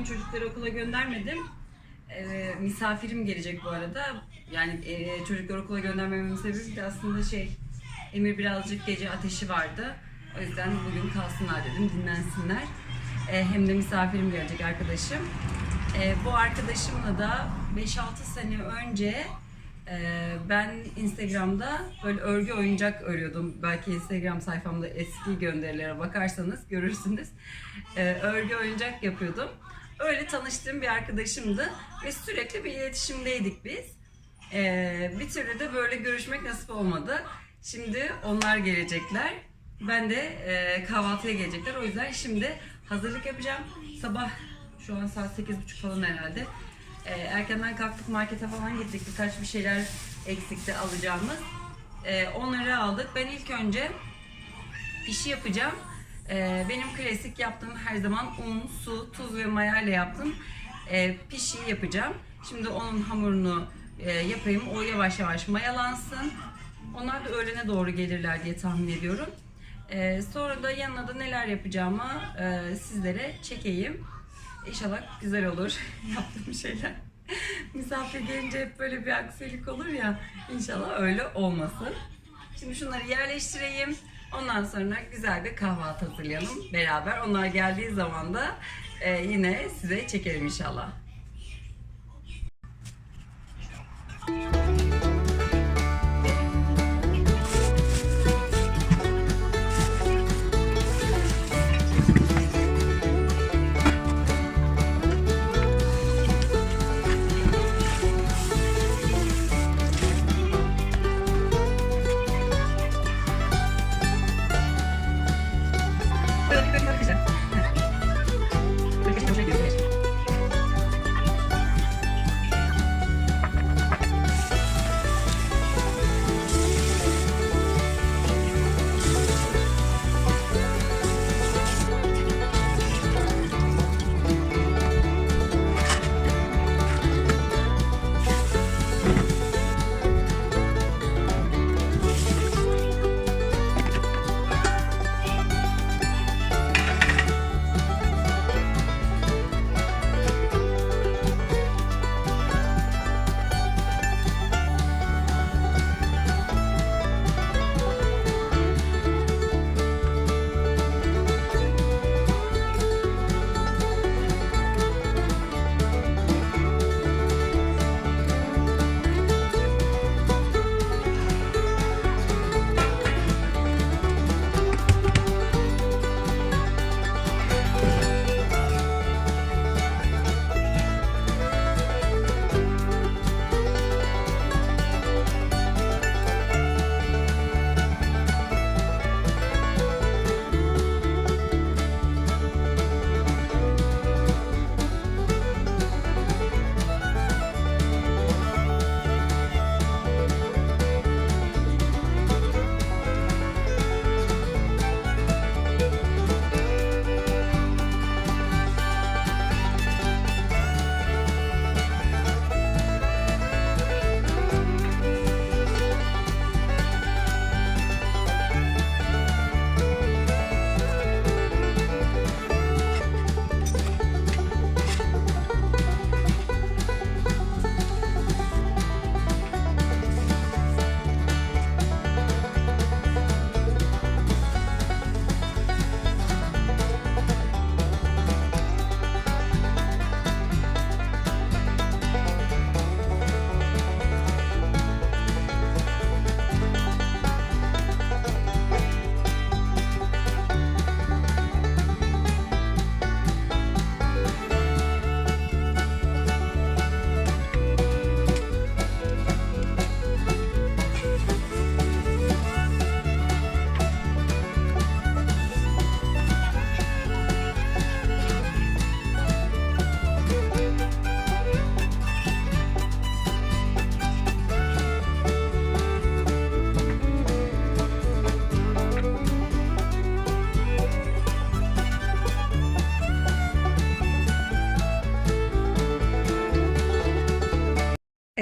bugün çocukları okula göndermedim. Ee, misafirim gelecek bu arada. Yani e, çocukları okula göndermememin sebebi de aslında şey Emir birazcık gece ateşi vardı. O yüzden bugün kalsınlar dedim, dinlensinler. Ee, hem de misafirim gelecek arkadaşım. Ee, bu arkadaşımla da 5-6 sene önce e, ben Instagram'da böyle örgü oyuncak örüyordum. Belki Instagram sayfamda eski gönderilere bakarsanız görürsünüz. Ee, örgü oyuncak yapıyordum. Öyle tanıştığım bir arkadaşımdı ve sürekli bir iletişimdeydik biz. Ee, bir türlü de böyle görüşmek nasip olmadı. Şimdi onlar gelecekler. Ben de e, kahvaltıya gelecekler. O yüzden şimdi hazırlık yapacağım. Sabah şu an saat 8.30 falan herhalde. E, erkenden kalktık markete falan gittik. Birkaç bir şeyler eksikti alacağımız. E, onları aldık. Ben ilk önce pişi yapacağım. Ee, benim klasik yaptığım her zaman un, su, tuz ve maya ile yaptım. Ee, pişi yapacağım. Şimdi onun hamurunu e, yapayım. O yavaş yavaş mayalansın. Onlar da öğlene doğru gelirler diye tahmin ediyorum. Ee, sonra da yanına da neler yapacağımı e, sizlere çekeyim. İnşallah güzel olur yaptığım şeyler. Misafir gelince hep böyle bir aksilik olur ya. İnşallah öyle olmasın. Şimdi şunları yerleştireyim. Ondan sonra güzel bir kahvaltı hazırlayalım beraber. Onlar geldiği zaman da e, yine size çekerim inşallah.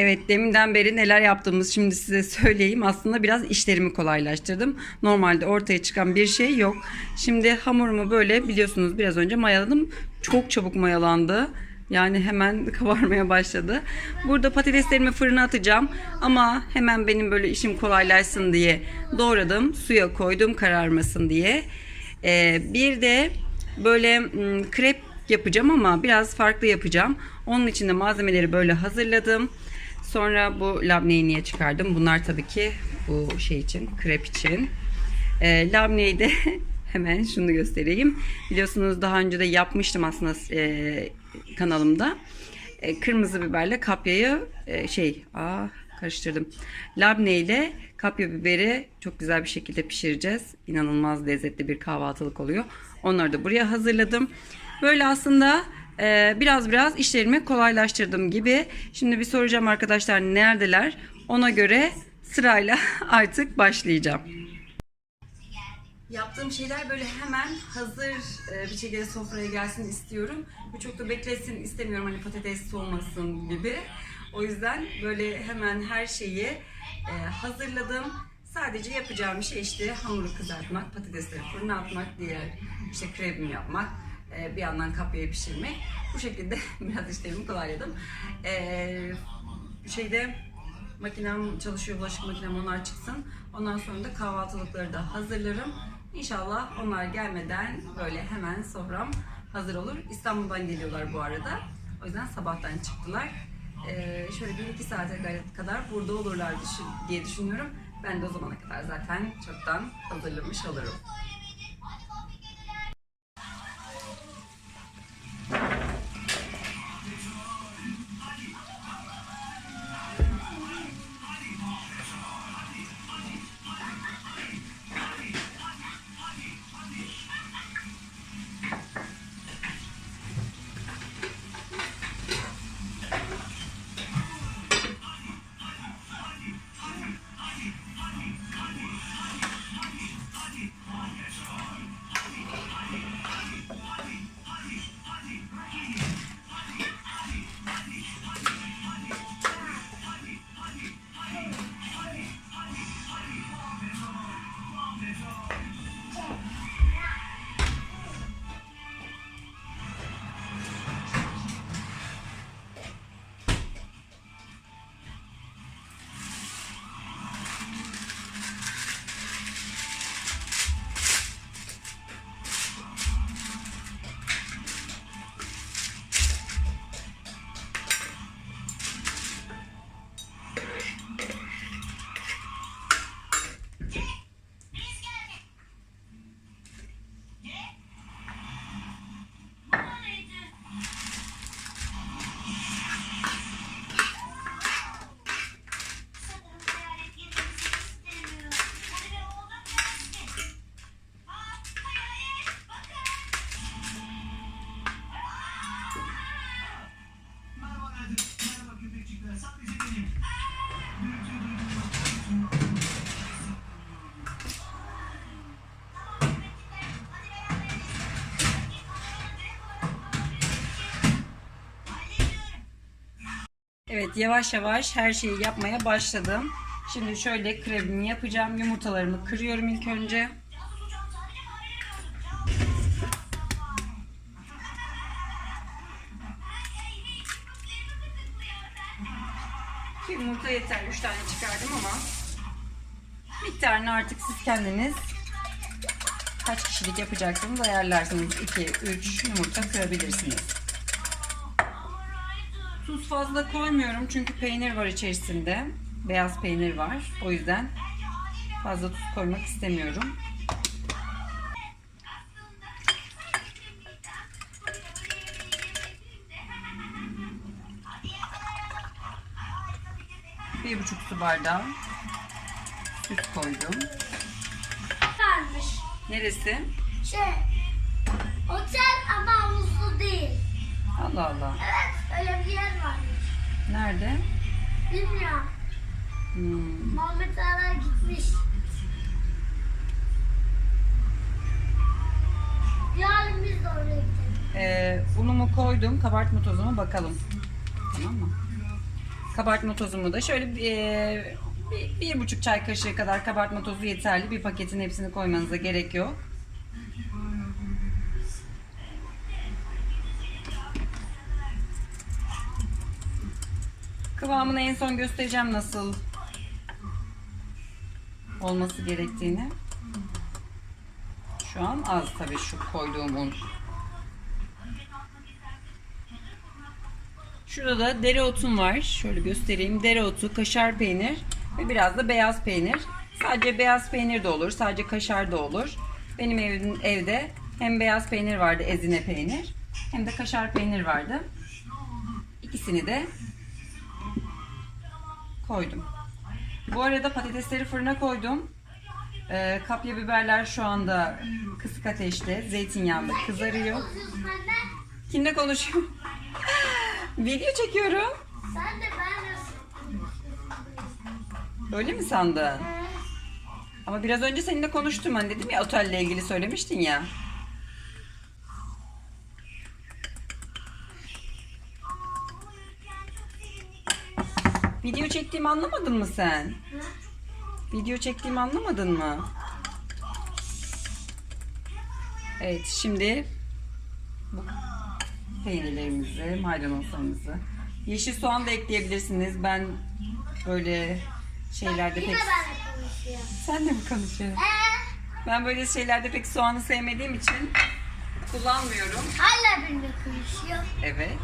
Evet deminden beri neler yaptığımız şimdi size söyleyeyim. Aslında biraz işlerimi kolaylaştırdım. Normalde ortaya çıkan bir şey yok. Şimdi hamurumu böyle biliyorsunuz biraz önce mayaladım. çok çabuk mayalandı. Yani hemen kabarmaya başladı. Burada patateslerimi fırına atacağım. Ama hemen benim böyle işim kolaylaşsın diye doğradım. Suya koydum kararmasın diye. Ee, bir de böyle mm, krep yapacağım ama biraz farklı yapacağım. Onun için de malzemeleri böyle hazırladım. Sonra bu labneyi niye çıkardım? Bunlar tabii ki bu şey için, krep için. E, labneyi de hemen şunu göstereyim. Biliyorsunuz daha önce de yapmıştım aslında e, kanalımda. E, kırmızı biberle kapyayı e, şey, aa karıştırdım. Labne ile kapya biberi çok güzel bir şekilde pişireceğiz. İnanılmaz lezzetli bir kahvaltılık oluyor. Onları da buraya hazırladım. Böyle aslında e, biraz biraz işlerimi kolaylaştırdım gibi. Şimdi bir soracağım arkadaşlar neredeler? Ona göre sırayla artık başlayacağım. Yaptığım şeyler böyle hemen hazır e, bir şekilde sofraya gelsin istiyorum. Bu çok da beklesin istemiyorum hani patates soğumasın gibi. O yüzden böyle hemen her şeyi e, hazırladım. Sadece yapacağım şey işte hamuru kızartmak, patatesleri fırına atmak, diğer işte krebimi yapmak, e, bir yandan kapyayı pişirmek. Bu şekilde biraz işlerimi kolayladım. E, şeyde makinem çalışıyor, bulaşık makinem onlar çıksın. Ondan sonra da kahvaltılıkları da hazırlarım. İnşallah onlar gelmeden böyle hemen sofram hazır olur. İstanbul'dan geliyorlar bu arada. O yüzden sabahtan çıktılar. Ee, şöyle bir iki saate kadar burada olurlar diye düşünüyorum. Ben de o zamana kadar zaten çoktan hazırlamış olurum. Yeah. Evet yavaş yavaş her şeyi yapmaya başladım. Şimdi şöyle kremimi yapacağım. Yumurtalarımı kırıyorum ilk önce. Yumurta yeter. 3 tane çıkardım ama miktarını artık siz kendiniz kaç kişilik yapacaksınız ayarlarsınız. 2, 3 yumurta kırabilirsiniz. Fazla koymuyorum çünkü peynir var içerisinde. Beyaz peynir var. O yüzden fazla tuz koymak istemiyorum. Bir buçuk su bardağı süt koydum. varmış. Neresi? Şey, otel ama havuzlu değil. Allah Allah. Evet, öyle bir yer varmış. Nerede? Bilmiyorum. Hmm. Muhammed Ara gitmiş. Yarın biz de oraya gidelim. Ee, unumu koydum. Kabartma tozumu bakalım. Tamam mı? Kabartma tozumu da şöyle bir, e, bir, bir buçuk çay kaşığı kadar kabartma tozu yeterli. Bir paketin hepsini koymanıza gerek yok. Kıvamını en son göstereceğim nasıl olması gerektiğini. Şu an az tabii şu koyduğum un. Şurada da dereotum var. Şöyle göstereyim. Dereotu, kaşar peynir ve biraz da beyaz peynir. Sadece beyaz peynir de olur, sadece kaşar da olur. Benim evim, evde hem beyaz peynir vardı, ezine peynir, hem de kaşar peynir vardı. İkisini de koydum. Bu arada patatesleri fırına koydum. Ee, kapya biberler şu anda kısık ateşte, zeytinyağında kızarıyor. Kimle konuşuyorum? Video çekiyorum. Sen de ben? Öyle mi sandın? Ama biraz önce seninle konuştum hani dedim ya otelle ilgili söylemiştin ya. Çektiğimi anlamadın mı sen? Video çektiğimi anlamadın mı? Evet şimdi bu peynirlerimizi, maydanozlarımızı. Yeşil soğan da ekleyebilirsiniz. Ben böyle şeylerde pek... Sen de mi konuşuyorsun? Ee, Ben böyle şeylerde pek soğanı sevmediğim için kullanmıyorum. hala benimle konuşuyor. Evet.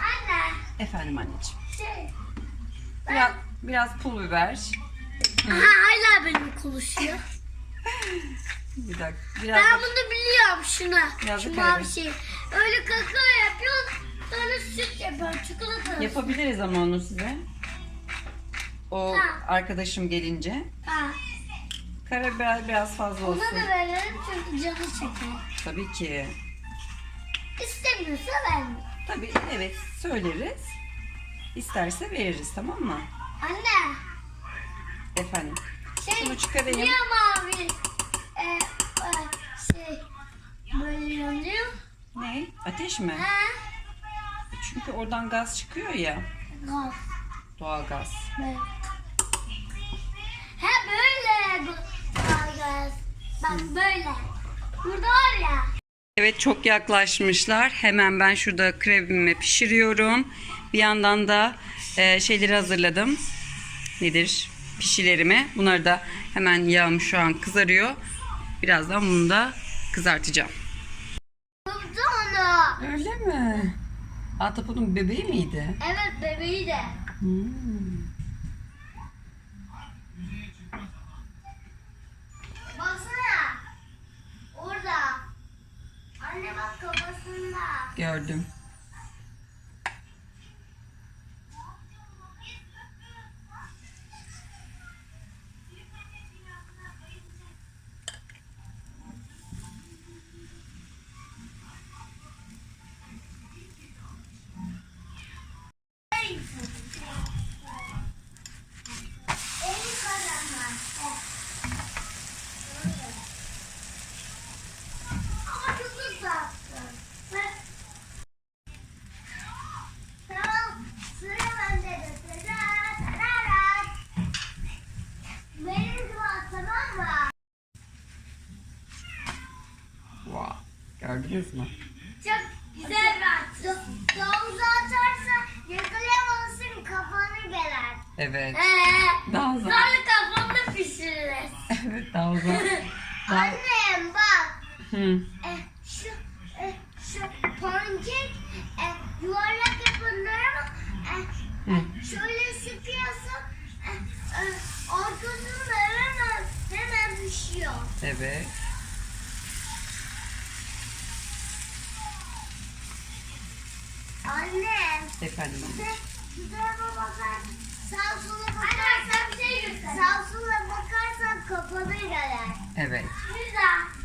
Anne. Efendim anneciğim. Şey. Biraz, biraz pul biber. Aha, hala benimle konuşuyor. Bir dakika. Biraz Ben da- bunu biliyorum şuna. Biraz da Şu karabiber. mavi şey. Öyle kakao yapıyor. Sonra süt yapıyor. Çikolata. yapabiliriz ama onu size. O Ha. arkadaşım gelince. Ha. Karabiber biraz fazla olsun. Ona da verelim çünkü canı çeker. Tabii ki. İstemiyorsa verme. Tabii evet söyleriz. İsterse veririz tamam mı? Anne. Efendim. Şey, Şunu çıkarayım. Niye mavi e, e, şey böyle yanıyor? Ne? Ateş mi? Ha? Çünkü oradan gaz çıkıyor ya. Gaz. Doğal gaz. Böyle. Ha böyle. bu- Aa, gaz. Bak böyle. Burada var ya. Evet çok yaklaşmışlar. Hemen ben şurada krevimi pişiriyorum. Bir yandan da e, şeyleri hazırladım. Nedir? Pişilerimi. Bunları da hemen yağım şu an kızarıyor. Birazdan bunu da kızartacağım. Tuttu onu. Öyle mi? Ahtapotun bebeği miydi? Evet bebeği de. Hmm. Baksana. Orada. Anne bak kafasında. Gördüm. Gördünüz mü? Çok güzel bir at. Davuza atarsa yakalayamazsın kafanı gelir. Evet. Ee, Daha uzak. sonra kafanı pişiririz. Evet daha uzak. Daha... Annem bak. Hı. E, şu e, şu pankek e, yuvarlak yapılır ama e, Hı. şöyle sıkıyorsun e, e, arkasını hemen hemen pişiyor. Evet. Anne. Efendim anne. Güzel, bakarsan bir şey göster. Sağ sola bakarsan kafanı gelir. Evet. Güzel.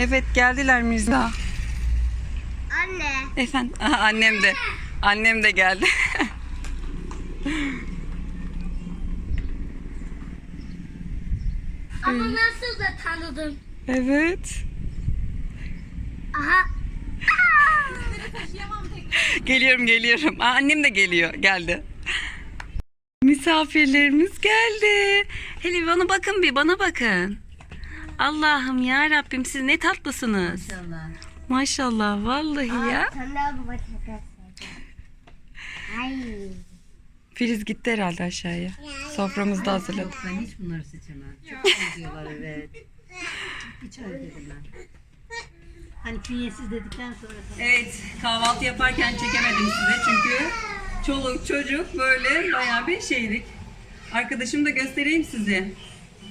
Evet geldiler Mirza. Anne. Efendim Aha, annem de. Annem de geldi. Ama nasıl da tanıdın? Evet. Aha. Geliyorum geliyorum. Aa, annem de geliyor. Geldi. Misafirlerimiz geldi. Hele bana bakın bir bana bakın. Allah'ım ya Rabbim siz ne tatlısınız. İnşallah. Maşallah vallahi ya. Sen baba Ay. Filiz gitti herhalde aşağıya. Soframızda hazırladık. Ben hiç bunları seçemem. Çok seviyorlar evet. Hiç öyle dedim ben. Hani künyesiz dedikten sonra Evet kahvaltı yaparken çekemedim size çünkü çoluk çocuk böyle bayağı bir şeydik. Arkadaşımı da göstereyim size.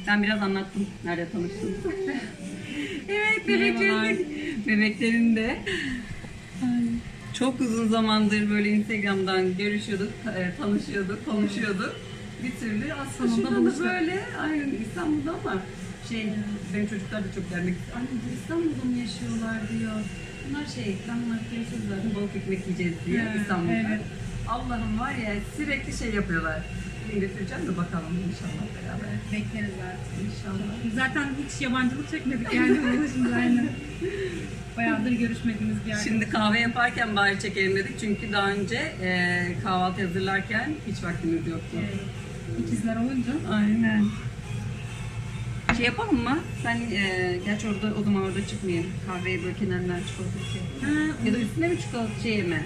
Ben biraz anlattım nerede tanıştım. evet bebeklerin bebeklerin de çok uzun zamandır böyle Instagram'dan görüşüyorduk, e, tanışıyorduk, konuşuyorduk. Bir türlü aslında da böyle aynen İstanbul'da ama şey benim çocuklar da çok gelmek. Anne İstanbul'da mı yaşıyorlar diyor. Bunlar şey bir söz verdim balık ekmek yiyeceğiz diye İstanbul'da. Allah'ım var ya sürekli şey yapıyorlar. Bugün götüreceğim de bakalım inşallah beraber. bekleriz artık. İnşallah. Zaten hiç yabancılık çekmedik yani bunun şimdi aynen. Bayağıdır görüşmediğimiz bir arkadaş. Şimdi kahve yaparken bari çekelim dedik çünkü daha önce e, kahvaltı hazırlarken hiç vaktimiz yoktu. İkizler olunca Aynen. Şey yapalım mı? Sen e, gerçi orada o zaman orada çıkmayayım. Kahveyi böyle kenarından çikolata şey. Ha, Ya da üstüne mi çikolata şey mi?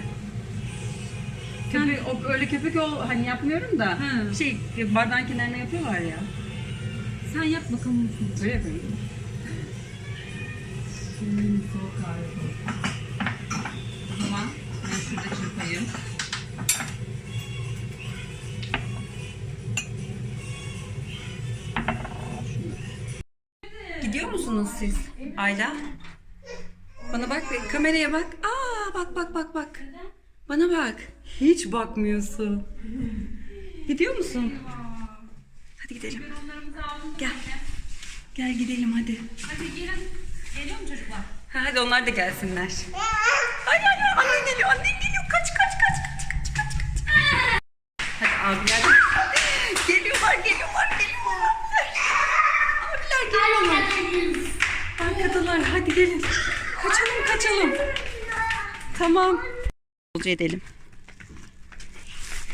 Köpük, o, öyle köpük o hani yapmıyorum da Ha. şey bardağın kenarına yapıyorlar ya. sen yap bakalım. Öyle koy. O zaman ben şurada çırpayım. Gidiyor musunuz siz? Ayla? Bana bak, kameraya bak. Aa, bak bak bak bak. Bana bak. Hiç bakmıyorsun. Gidiyor musun? Hadi gidelim. Gel. Gel gidelim hadi. Hadi gelin. Geliyor mu çocuklar? Ha, hadi onlar da gelsinler. Ay ay ay annen geliyor annen geliyor kaç kaç kaç kaç kaç kaç kaç. Hadi abiler geliyorlar geliyorlar geliyorlar. Abiler geliyorlar. Arkadalar hadi gelin. Kaçalım kaçalım. Tamam. Yolcu edelim.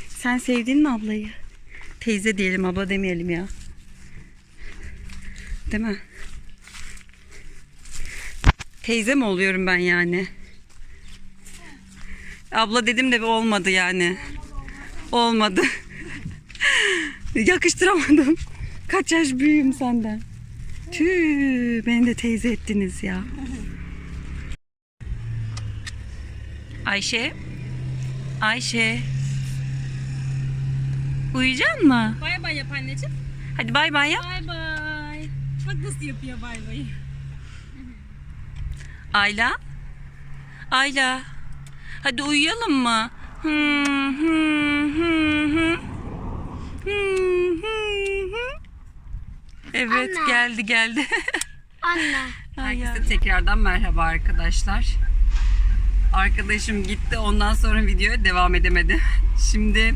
Sen sevdin mi ablayı? Teyze diyelim abla demeyelim ya. Değil mi? Teyze mi oluyorum ben yani? Abla dedim de olmadı yani. Olmadı. Yakıştıramadım. Kaç yaş büyüğüm senden. Tüh, beni de teyze ettiniz ya. Ayşe. Ayşe. Uyuyacak mı? Bay bay yap anneciğim. Hadi bay bay yap. Bay bay. Bak nasıl yapıyor bay bayı. Ayla? Ayla. Hadi uyuyalım mı? Hı, hı, hı, hı. Hı, hı, hı. Evet Anne. geldi geldi. Anne. Herkese tekrardan merhaba arkadaşlar. Arkadaşım gitti ondan sonra videoya devam edemedi. Şimdi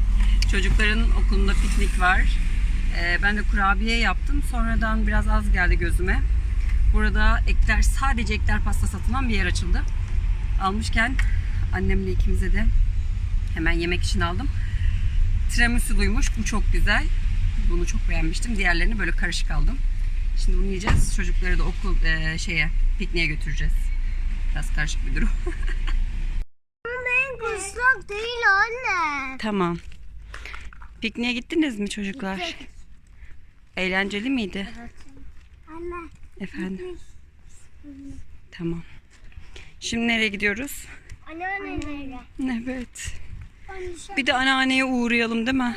çocukların okulunda piknik var. Ee, ben de kurabiye yaptım. Sonradan biraz az geldi gözüme. Burada ekler sadece ekler pasta satılan bir yer açıldı. Almışken annemle ikimize de hemen yemek için aldım. Tiramisuluymuş. Bu çok güzel. Bunu çok beğenmiştim. Diğerlerini böyle karışık aldım. Şimdi bunu yiyeceğiz. Çocukları da okul e, şeye pikniğe götüreceğiz. Biraz karışık bir durum. Kuşlak değil anne. tamam. Pikniğe gittiniz mi çocuklar? Eğlenceli miydi? Anne. Efendim. Tamam. Şimdi nereye gidiyoruz? Anneanne nerede? Evet. Dışarı, Bir de anneanneye uğrayalım değil mi?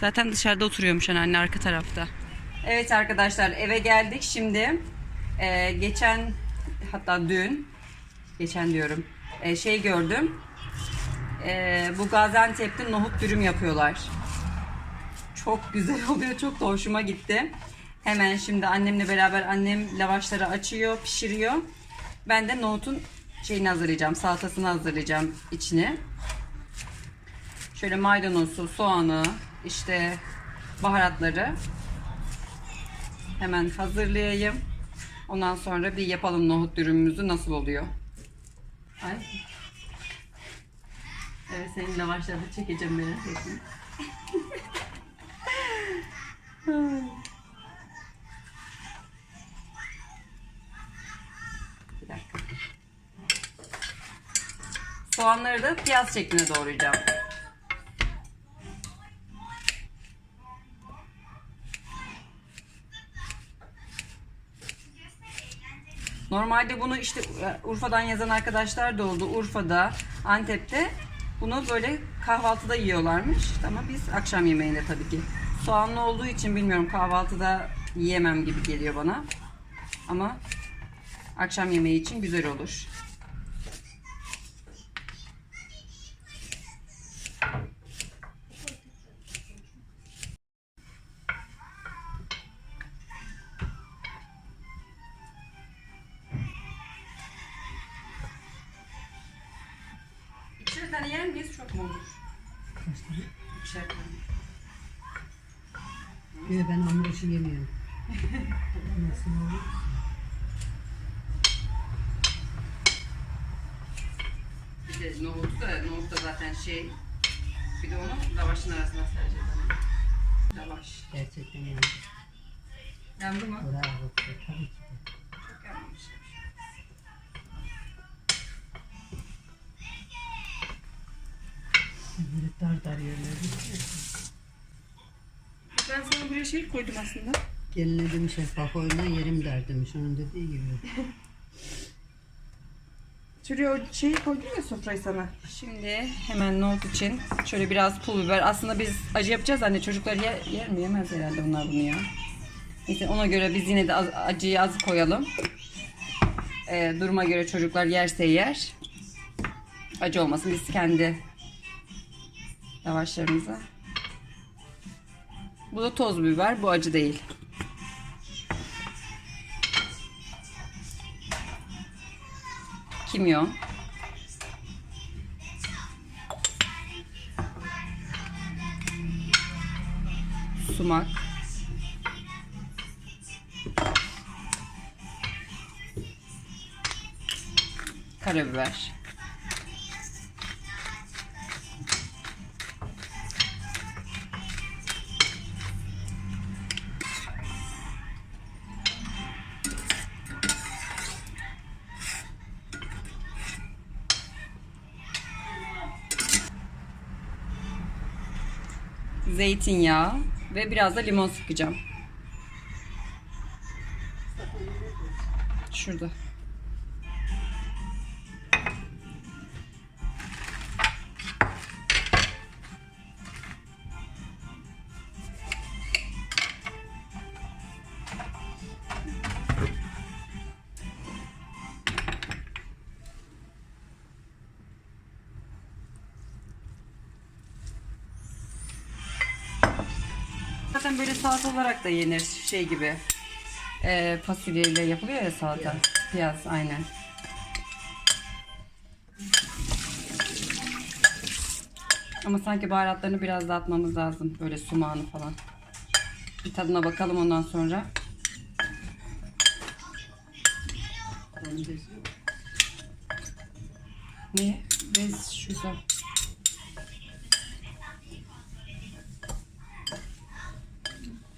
Zaten dışarıda oturuyormuş anneanne arka tarafta. Evet arkadaşlar eve geldik şimdi. Ee, geçen hatta dün geçen diyorum ee, şey gördüm. Ee, bu Gaziantep'te nohut dürüm yapıyorlar. Çok güzel oluyor. Çok da hoşuma gitti. Hemen şimdi annemle beraber annem lavaşları açıyor, pişiriyor. Ben de nohutun şeyini hazırlayacağım, salatasını hazırlayacağım içine. Şöyle maydanozu, soğanı, işte baharatları Hemen hazırlayayım. Ondan sonra bir yapalım nohut dürümümüzü nasıl oluyor. Ay. Evet senin lavaşları çekeceğim merak etme. Bir dakika. Soğanları da piyaz şeklinde doğrayacağım. Normalde bunu işte e, Urfa'dan yazan arkadaşlar da oldu. Urfa'da, Antep'te bunu böyle kahvaltıda yiyorlarmış. Ama biz akşam yemeğinde tabii ki. Soğanlı olduğu için bilmiyorum kahvaltıda yiyemem gibi geliyor bana. Ama akşam yemeği için güzel olur. Yer miyiz? Çok mu olur? İkişer tane. Yok ben hamur işi yemiyorum. Nasıl olur? Bir de nohut da, nohut da zaten şey. Bir de onu lavaşın arasına sereceğiz. Lavaş. Gerçekten yani. Yandı mı? Bravo. Tabii ki de. Şey koydum aslında. Geline demiş şeffaf oyna yerim der demiş. Onun dediği gibi. Şuraya o şeyi koydum ya sofrayı sana. Şimdi hemen nohut için şöyle biraz pul biber. Aslında biz acı yapacağız anne. Çocuklar yer, yer mi? Yemez herhalde onlar bunu ya. Neyse ona göre biz yine de az, acıyı az koyalım. Ee, duruma göre çocuklar yerse yer. Acı olmasın. Biz kendi lavaşlarımıza. Bu da toz biber. Bu acı değil. Kimyon. sumak, karabiber. Zeytinyağı ve biraz da limon sıkacağım. Şurada. Salata olarak da yenir şey gibi. Ee, fasulyeyle yapılıyor ya salata. Piyaz aynen. Ama sanki baharatlarını biraz da atmamız lazım. Böyle sumağını falan. Bir tadına bakalım ondan sonra. Ne? Bez şurada.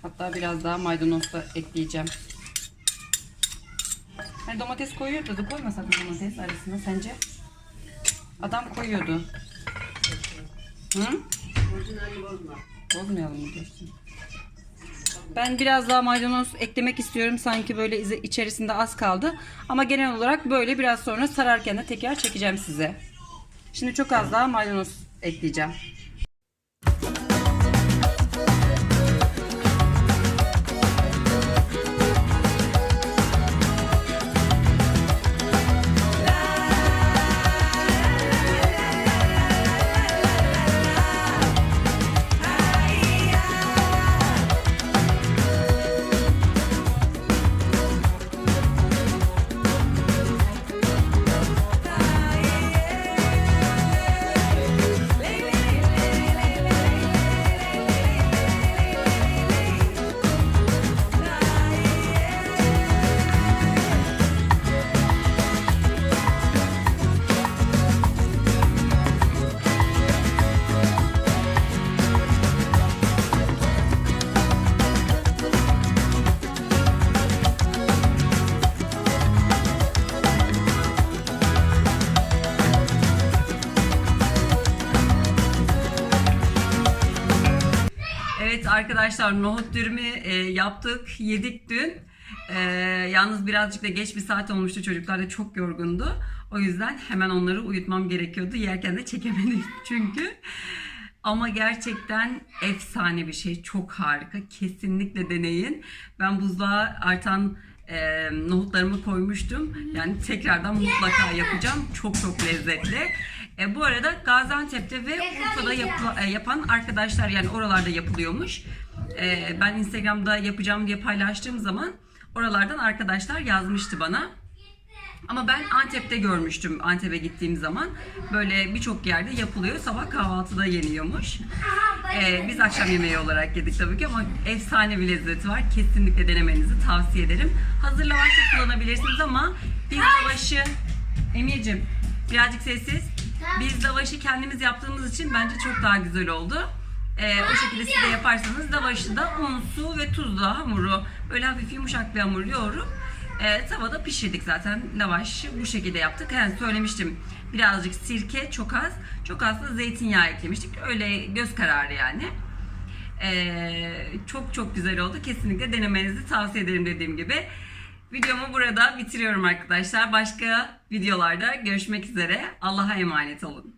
Hatta biraz daha maydanoz da ekleyeceğim. Hani domates koyuyordu da koymasak mı domates arasında sence? Adam koyuyordu. Hı? Bozmayalım mı diyorsun? Ben biraz daha maydanoz eklemek istiyorum. Sanki böyle içerisinde az kaldı. Ama genel olarak böyle biraz sonra sararken de tekrar çekeceğim size. Şimdi çok az daha maydanoz ekleyeceğim. Arkadaşlar nohut dürümü e, yaptık, yedik dün. E, yalnız birazcık da geç bir saat olmuştu. Çocuklar da çok yorgundu. O yüzden hemen onları uyutmam gerekiyordu. Yerken de çekemedim çünkü. Ama gerçekten efsane bir şey. Çok harika. Kesinlikle deneyin. Ben buzluğa artan e, nohutlarımı koymuştum. Yani tekrardan mutlaka yapacağım. Çok çok lezzetli. E, bu arada Gaziantep'te ve Urfa'da yapı- e, yapan arkadaşlar yani oralarda yapılıyormuş. E, ben Instagram'da yapacağım diye paylaştığım zaman oralardan arkadaşlar yazmıştı bana. Ama ben Antep'te görmüştüm Antep'e gittiğim zaman. Böyle birçok yerde yapılıyor. Sabah kahvaltıda yeniyormuş. Ee, biz akşam yemeği olarak yedik tabii ki ama efsane bir lezzeti var. Kesinlikle denemenizi tavsiye ederim. Hazır lavaş da kullanabilirsiniz ama biz lavaşı... Emir'cim birazcık sessiz. Biz lavaşı kendimiz yaptığımız için bence çok daha güzel oldu. Ee, o şekilde siz de yaparsanız lavaşı da un, su ve tuzla hamuru böyle hafif yumuşak bir hamur yoğurup e, tavada pişirdik zaten. Lavaşı bu şekilde yaptık. Yani söylemiştim birazcık sirke çok az. Çok az da zeytinyağı eklemiştik. Öyle göz kararı yani. Ee, çok çok güzel oldu. Kesinlikle denemenizi tavsiye ederim dediğim gibi. Videomu burada bitiriyorum arkadaşlar. Başka videolarda görüşmek üzere. Allah'a emanet olun.